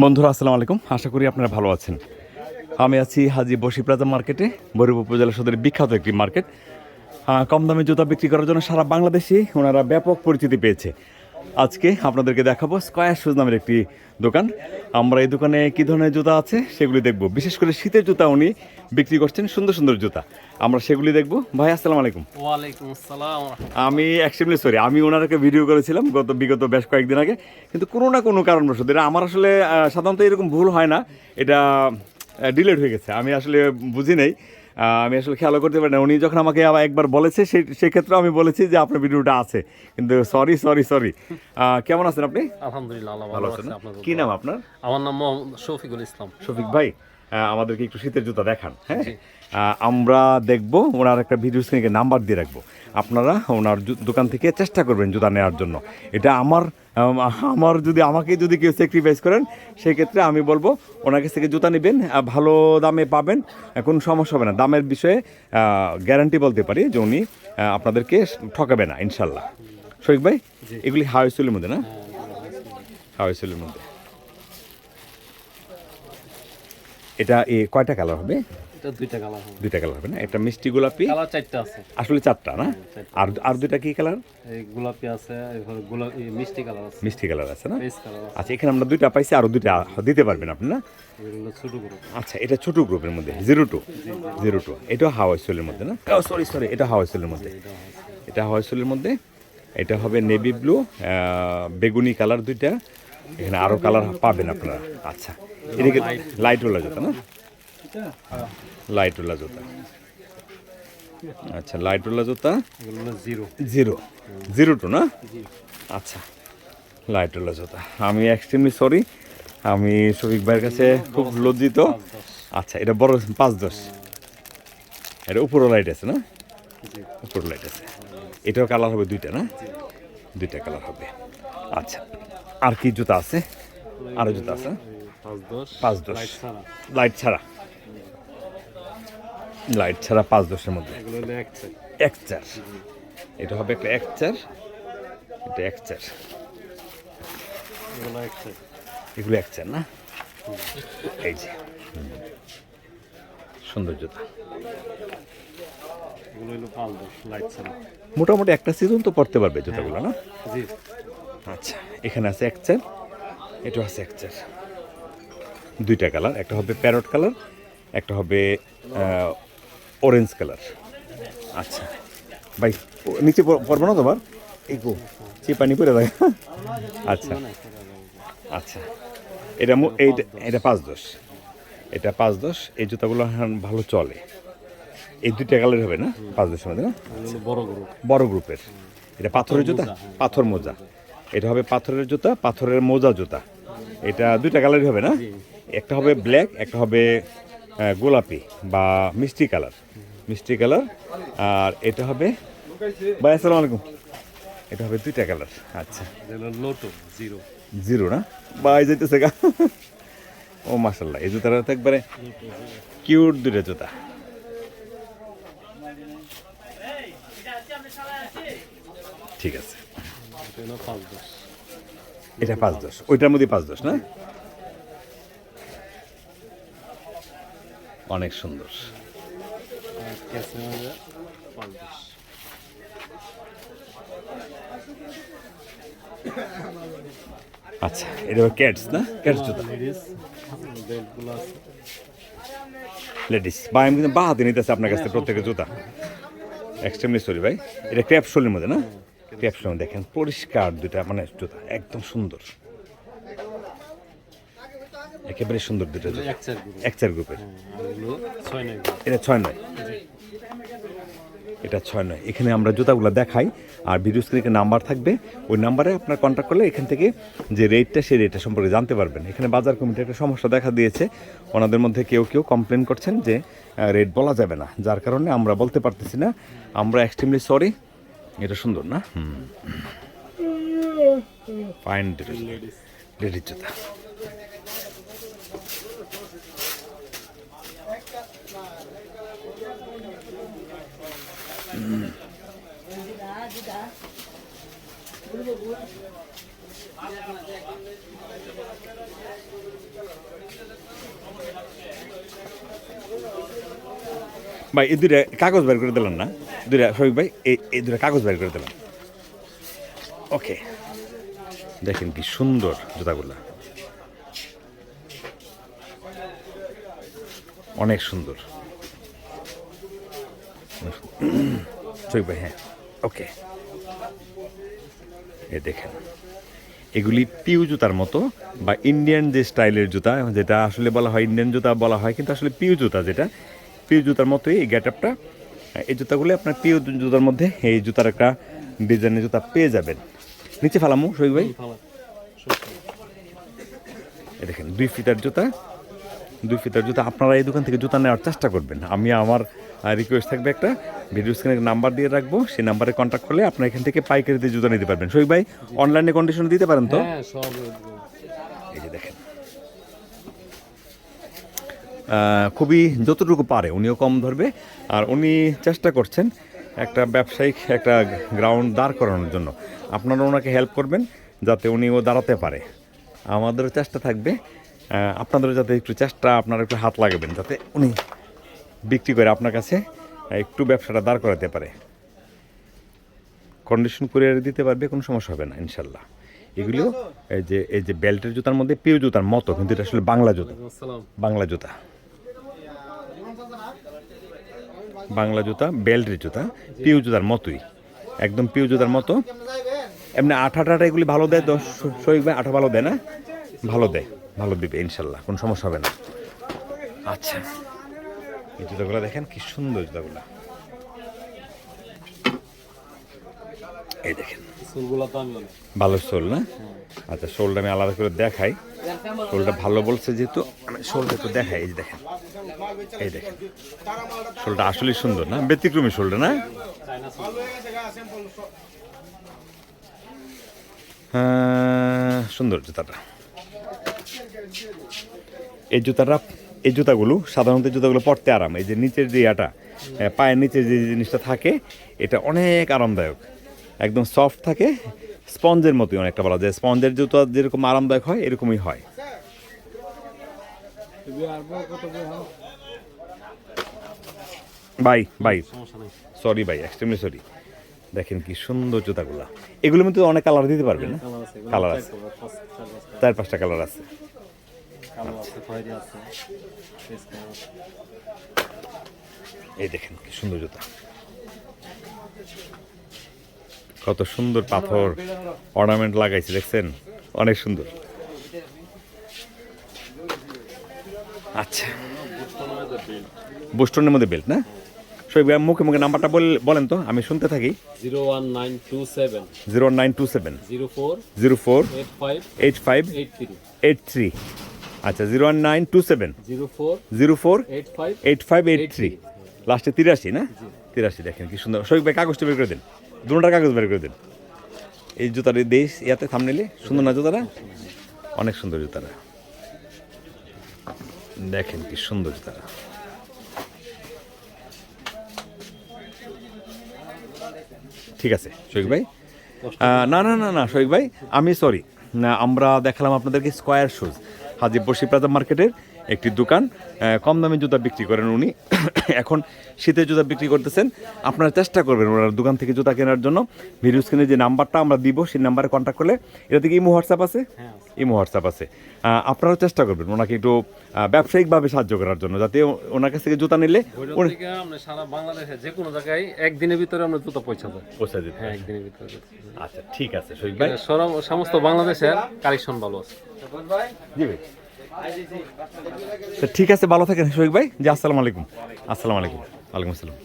বন্ধুরা, আসসালামু আলাইকুম। আশা করি আপনারা ভালো আছেন। আমি আছি হাজি বসি প্লাজা মার্কেটে বরিব উপজেলা সদরের বিখ্যাত একটি মার্কেট। কম দামে জুতা বিক্রি করার জন্য সারা বাংলাদেশে ওনারা ব্যাপক পরিচিতি পেয়েছে। আজকে আপনাদেরকে দেখাবো স্কয়ার শুজ নামের একটি দোকান। আমরা এই দোকানে কী ধরনের জুতা আছে সেগুলি দেখব। বিশেষ করে শীতের জুতা উনি বিক্রি করছেন সুন্দর সুন্দর জুতা। আমরা সেগুলি দেখব। ভাই আসসালামু আলাইকুম। ওয়ালাইকুম আসসালাম আমি এক্সট্রিমলি সরি আমি ওনারকে ভিডিও করেছিলাম গত বিগত বেশ কয়েকদিন আগে। কিন্তু কোনো না কোনো কারণবশত এটা আমার আসলে সাধারণত এরকম ভুল হয় না। এটা ডিলেট হয়ে গেছে। আমি আসলে বুঝি নেই। আমি আসলে খেয়াল করতে পারি না। উনি যখন আমাকে আবার একবার বলেছে সেই সেক্ষেত্রে আমি বলেছি যে আপনার ভিডিওটা আছে। কিন্তু সরি সরি সরি কেমন আছেন আপনি? আলহামদুলিল্লাহ ভালো আছেন কি নাম আপনার? আমার নাম শফিকুল ইসলাম। শফিক ভাই আমাদেরকে একটু শীতের জুতা দেখান হ্যাঁ? আমরা দেখব ওনার একটা ভিডিও স্ক্রিনে নাম্বার দিয়ে রাখব। আপনারা ওনার দোকান থেকে চেষ্টা করবেন জুতা নেওয়ার জন্য। এটা আমার আম, আমার যদি আমাকে যদি কেউ স্যাক্রিফাইস করেন সেক্ষেত্রে আমি বলব ওনার কাছ থেকে জুতা নেবেন ভালো দামে পাবেন কোনো সমস্যা হবে না। দামের বিষয়ে গ্যারান্টি বলতে পারি যে উনি আপনাদেরকে ঠকাবে না ইনশাল্লাহ। শফিক ভাই এগুলি হাওয়াইসুলের মধ্যে না? হাওয়াইসুলের মধ্যে। এটা এ কয়টা কালার হবে? এটা দুইটা কালার হবে। দুইটা কালার হবে না? একটা মিষ্টি গোলাপি। কালার চারটা আছে। আসলে চারটা না? আর আর দুইটা কি কালার এই গোলাপি আছে গোলাপি মিষ্টি কালার আছে। মিষ্টি কালার আছে না? আচ্ছা এখানে আমরা দুইটা পাইছি আরও দুইটা দিতে পারবেন আপনি না? আচ্ছা এটা ছোট গ্রুপের মধ্যে জিরো টু জিরো টু এটাও হাওয়াই সোলের মধ্যে না? সরি সরি এটা হাওয়াই সোলের মধ্যে। এটা হাওয়াই সোলের মধ্যে। এটা হবে নেভি ব্লু বেগুনি কালার দুইটা। এখানে আরও কালার পাবেন আপনারা। আচ্ছা এদিকে লাইট ওলা জুতা না? লাইটওয়ালা জুতা। আচ্ছা লাইটওয়ালা জুতা? জিরো। জিরো। জিরো টু না? আচ্ছা লাইটওয়ালা জুতা। আমি এক্সট্রিমলি সরি আমি শফিক ভাইয়ের কাছে খুব লজ্জিত। আচ্ছা এটা বড় পাঁচ দশ। এটা উপরও লাইট আছে না? জি উপরও লাইট আছে। এটাও কালার হবে দুইটা না? দুইটা কালার হবে। আচ্ছা আর কি জুতা আছে? আরও জুতা আছে? পাঁচ দশ। লাইট ছাড়া। লাইট ছাড়া পাঁচ দশের মধ্যে। এগুলো হলো এক চার এটা হবে একটা এক চার এটা এক চার এগুলো এক চার এগুলো এক চার না? এই যে। হুম। সুন্দর জুতা এগুলো হলো পাঁচ দশ লাইট ছাড়া। মোটামুটি একটা সিজন তো পড়তে পারবে জুতাগুলো না? জি। আচ্ছা এখানে আছে এক চার এটা আছে এক দুইটা কালার একটা হবে প্যারট কালার একটা হবে অরেঞ্জ কালার আচ্ছা। ভাই নিচে পড়- পড়ব না তোমার? এই গো চিপানি পরে দেয় আচ্ছা। আচ্ছা। এটা এইটা এটা পাঁচ দশ। এটা পাঁচ দশ এই জুতাগুলো এখন ভালো চলে। এই দুইটা কালার হবে না? পাঁচ দশের মধ্যে না? বড় গ্রুপ বড় গ্রুপের। এটা পাথরের জুতা? পাথর মোজা। এটা হবে পাথরের জুতা পাথরের মোজা জুতা। এটা দুইটা কালারই হবে না? একটা হবে ব্ল্যাক একটা হবে গোলাপি বা মিষ্টি কালার। মিষ্টি কালার আর এটা হবে ভাই আসসালামু আলাইকুম। এটা হবে দুইটা কালার। আচ্ছা। লোটো জিরো জিরো না? বাই যাইতেছে গা। ও মাসাল্লাহ এই জুতাটা তো একবারে কিউট দুইটা জুতা। ঠিক আছে। পাঁচ এটা পাঁচ দশ। ওইটার মধ্যে পাঁচ দশ না? অনেক সুন্দর। আচ্ছা এটা ক্যাটস না? ক্যাটস জুতা। লেডিস বা আমি কিন্তু বা হাতে নিতেছে আপনার কাছ থেকে প্রত্যেকের জুতা। এক্সট্রিমলি সরি ভাই। এটা ক্র্যাপশোলের মধ্যে না? ক্র্যাপশোল দেখেন পরিষ্কার দুটা মানে জুতা একদম সুন্দর। একেবারে সুন্দর দুটো জুতা এক চার গ্রুপের। গ্রুপ এটা ছয় নয়। এটা ছয় নয়। এখানে আমরা জুতাগুলো দেখাই আর ভিডিও স্ক্রিনে নাম্বার থাকবে। ওই নাম্বারে আপনার কন্ট্যাক্ট করলে এখান থেকে যে রেটটা সেই রেটটা সম্পর্কে জানতে পারবেন। এখানে বাজার কমিটির একটা সমস্যা দেখা দিয়েছে। ওনাদের মধ্যে কেউ কেউ কমপ্লেন করছেন যে রেট বলা যাবে না। যার কারণে আমরা বলতে পারতেছি না। আমরা এক্সট্রিমলি সরি এটা সুন্দর না? ফাইন লেডিস জুতা। ভাই, এই দুইটা কাগজ বের করে দিলেন না? দুইটা, শফিক ভাই, এই দুইটা কাগজ বের করে দিলাম ওকে দেখেন কি সুন্দর জুতাগুলা। অনেক সুন্দর। ভাই হ্যাঁ। ওকে এ দেখেন, এগুলি পিউ জুতার মতো বা ইন্ডিয়ান যে স্টাইলের জুতা, যেটা আসলে বলা হয় ইন্ডিয়ান জুতা বলা হয়, কিন্তু আসলে পিউ জুতা যেটা, পিউ জুতার মতোই এই গেট আপটা এই জুতাগুলি আপনার পিউ জুতার মধ্যে এই জুতার একটা ডিজাইনের জুতা পেয়ে যাবেন। নিচে ফেলামু, শহীদ ভাই। এই দেখেন, দুই ফিটার জুতা, দুই ফিটার জুতা, আপনারা এই দোকান থেকে জুতা নেওয়ার চেষ্টা করবেন। আমি আমার রিকোয়েস্ট থাকবে একটা ভিডিও স্ক্রিনে নাম্বার দিয়ে রাখব। সেই নাম্বারে কন্ট্যাক্ট করলে আপনার এখান থেকে পাইকারিতে জুতা নিতে পারবেন। শহীদ ভাই অনলাইনে কন্ডিশন দিতে পারেন তো? হ্যাঁ এই যে দেখেন। খুবই যতটুকু পারে উনিও কম ধরবে। আর উনি চেষ্টা করছেন একটা ব্যবসায়িক একটা গ্রাউন্ড দাঁড় করানোর জন্য। আপনারা ওনাকে হেল্প করবেন যাতে উনি ও দাঁড়াতে পারে। আমাদেরও চেষ্টা থাকবে। আপনাদেরও যাতে একটু চেষ্টা আপনারা একটু হাত লাগাবেন যাতে উনি বিক্রি করে আপনার কাছে একটু ব্যবসাটা দাঁড় করাতে পারে। কন্ডিশন করে দিতে পারবে কোনো সমস্যা হবে না ইনশাল্লাহ। এগুলো এই যে এই যে বেল্টের জুতার মধ্যে পিউ জুতার মতো কিন্তু এটা আসলে বাংলা জুতা। বাংলা জুতা। বাংলা জুতা বেল্টের জুতা পিউ জুতার মতোই। একদম পিউ জুতার মতো। এমনি আঠা টাটা এগুলি ভালো দেয় দশ ভাই আঠা ভালো দেয় না? ভালো দেয় ভালো দিবে ইনশাল্লাহ কোনো সমস্যা হবে না। আচ্ছা। এই জুতাগুলো দেখেন কি সুন্দর জুতাগুলো। এই দেখেন। ভালো শোল না? আচ্ছা শোলটা আমি আলাদা করে দেখাই। শোলটা ভালো বলছে যেহেতু আমি শোলটা একটু দেখাই এই দেখেন। এই দেখেন। শোলটা আসলেই সুন্দর না? ব্যতিক্রমী শোলটা না? হ্যাঁ, সুন্দর জুতাটা। এই জুতাটা এই জুতাগুলো সাধারণত জুতাগুলো পরতে আরাম। এই যে নিচের যে ইয়াটা পায়ের নিচে যে জিনিসটা থাকে এটা অনেক আরামদায়ক। একদম সফট থাকে স্পঞ্জের মতোই অনেকটা বলা যায়। স্পঞ্জের জুতা যেরকম আরামদায়ক হয় এরকমই হয়। বাই বাই সরি ভাই এক্সট্রিমলি সরি দেখেন কি সুন্দর জুতাগুলা। এগুলোর মধ্যে অনেক কালার দিতে পারবেন না? কালার আছে কালার আছে। চার পাঁচটা। কালার আছে। কালো আছে খয়েরি আছে ফেস কালার আছে এই দেখেন কি সুন্দর জুতা। কত সুন্দর পাথর অর্নামেন্ট লাগাইছে দেখছেন? অনেক সুন্দর। আচ্ছা। বোস্টনের মধ্যে বেল্ট না? সই মুখে মুখে নাম্বারটা বল- বলেন তো আমি শুনতে থাকি। Zero one nine two seven. Zero nine two seven. Zero four. Zero four. Eight five. Eight five. Eight three. Eight three. আচ্ছা zero one nine two seven. Zero four zero four eight five eight five eight three লাস্টে তিরাশি না? তিরাশি দেখেন কি সুন্দর। শৈক ভাই কাগজটা বের করে দিন। দুটার কাগজ বের করে দিন। এই জুতার দেশ ইয়াতে থামনেলে সুন্দর না জুতাটা? অনেক সুন্দর জুতাটা। দেখেন কি সুন্দর জুতাটা। ঠিক আছে শৈক ভাই। না না না না শৈক ভাই আমি সরি না আমরা দেখালাম আপনাদেরকে স্কোয়ার শুজ হাজিরপুর শিপ্রাজা মার্কেটের একটি দোকান কম দামে জুতা বিক্রি করেন উনি। এখন শীতের জুতা বিক্রি করতেছেন আপনারা চেষ্টা করবেন ওনার দোকান থেকে জুতা কেনার জন্য। ভিডিও স্ক্রিনে যে নাম্বারটা আমরা দিব সেই নাম্বারে কন্ট্যাক্ট করলে এটা থেকে ইমো হোয়াটসঅ্যাপ আছে? ইমো হোয়াটসঅ্যাপ আছে। আপনারাও চেষ্টা করবেন ওনাকে একটু ব্যবসায়িকভাবে সাহায্য করার জন্য যাতে ওনার কাছ থেকে জুতা নিলে সারা বাংলাদেশে যে কোনো জায়গায় একদিনের ভিতরে আমরা জুতো পৌঁছা যায় পৌঁছে দিতে হ্যাঁ একদিনের ভিতরে আচ্ছা ঠিক আছে সমস্ত বাংলাদেশের কালেকশন ভালো আছে। জি ভাই। ঠিক আছে ভালো থাকেন শৈক ভাই। জি আসসালামু আলাইকুম। আসসালামু আলাইকুম। ওয়ালাইকুম আসসালাম।